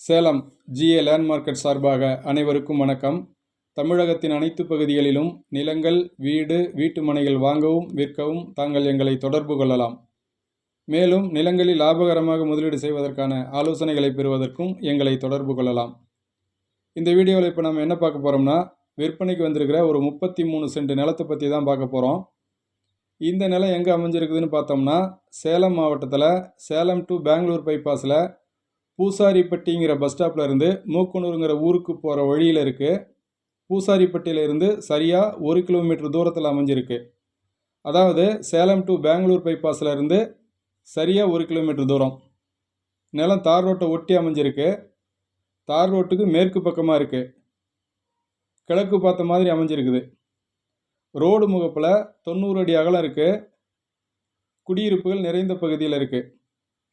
Salem GA land market சார்பாக அனைவருக்கும் வணக்கம். தமிழகத்தின் அனைத்து பகுதிகளிலும் நிலங்கள் வீடு வீட்டு மனைகள் வாங்கவும் விற்கவும் தாங்கள் எங்களை தொடர்பு கொள்ளலாம். மேலும் நிலங்களில் லாபகரமாக முதலீடு செய்வதற்கான ஆலோசனைகளை பெறுவதற்கும் எங்களை தொடர்பு கொள்ளலாம். இந்த வீடியோவில் இப்போ நம்ம என்ன பார்க்க போகிறோம்னா விற்பனைக்கு வந்திருக்கிற ஒரு முப்பத்தி மூணு சென்ட் நிலத்தை பற்றி தான் பார்க்க போகிறோம் இந்த நிலம் எங்கே அமைஞ்சிருக்குதுன்னு பார்த்தோம்னா சேலம் மாவட்டத்தில் சேலம் டு பெங்களூர் பைபாஸில் பூசாரிப்பட்டிங்கிற பஸ் ஸ்டாப்பில் இருந்து மூக்கனூருங்கிற ஊருக்கு போகிற வழியில் இருக்குது பூசாரிப்பட்டியிலிருந்து சரியாக ஒரு கிலோமீட்டர் தூரத்தில் அமைஞ்சிருக்கு. அதாவது சேலம் டு பெங்களூர் பைபாஸில் இருந்து சரியாக ஒரு கிலோமீட்டர் தூரம். நிலம் தார் ரோட்டை ஒட்டி அமைஞ்சிருக்கு. தார் ரோட்டுக்கு மேற்கு பக்கமாக இருக்குது கிழக்கு பார்த்த மாதிரி அமைஞ்சிருக்குது. ரோடு முகப்பில் தொண்ணூறு அடி அகலம் இருக்குது குடியிருப்புகள் நிறைந்த பகுதியில் இருக்குது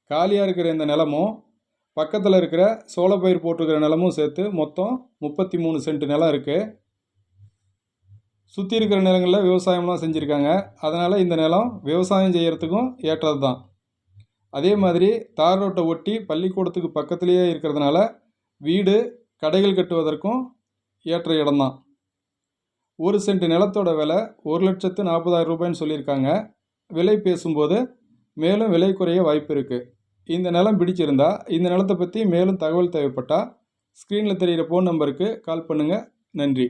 காலியாக இருக்கிற இந்த நிலமும் பக்கத்தில் இருக்கிற சோளப்பயிர் போட்டிருக்கிற நிலமும் சேர்த்து மொத்தம் முப்பத்தி மூணு சென்ட் நிலம் இருக்குது சுற்றி இருக்கிற நிலங்களில் விவசாயம்லாம் செஞ்சுருக்காங்க. அதனால் இந்த நிலம் விவசாயம் செய்கிறதுக்கும் ஏற்றது தான். அதே மாதிரி தார் ரோட்டை ஒட்டி பள்ளிக்கூடத்துக்கு பக்கத்துலேயே இருக்கிறதுனால வீடு கடைகள் கட்டுவதற்கும் ஏற்ற இடம்தான். ஒரு சென்ட் நிலத்தோட விலை ஒரு லட்சத்து நாற்பதாயிரம் ரூபாய்ன்னு சொல்லியிருக்காங்க. விலை பேசும்போது மேலும் விலை குறைய வாய்ப்பு இருக்குது இந்த நிலம் பிடிச்சிருந்தா இந்த நிலத்தை பற்றி மேலும் தகவல் தேவைப்பட்டால் ஸ்க்ரீனில் தெரிகிற ஃபோன் நம்பருக்கு கால் பண்ணுங்கள் நன்றி.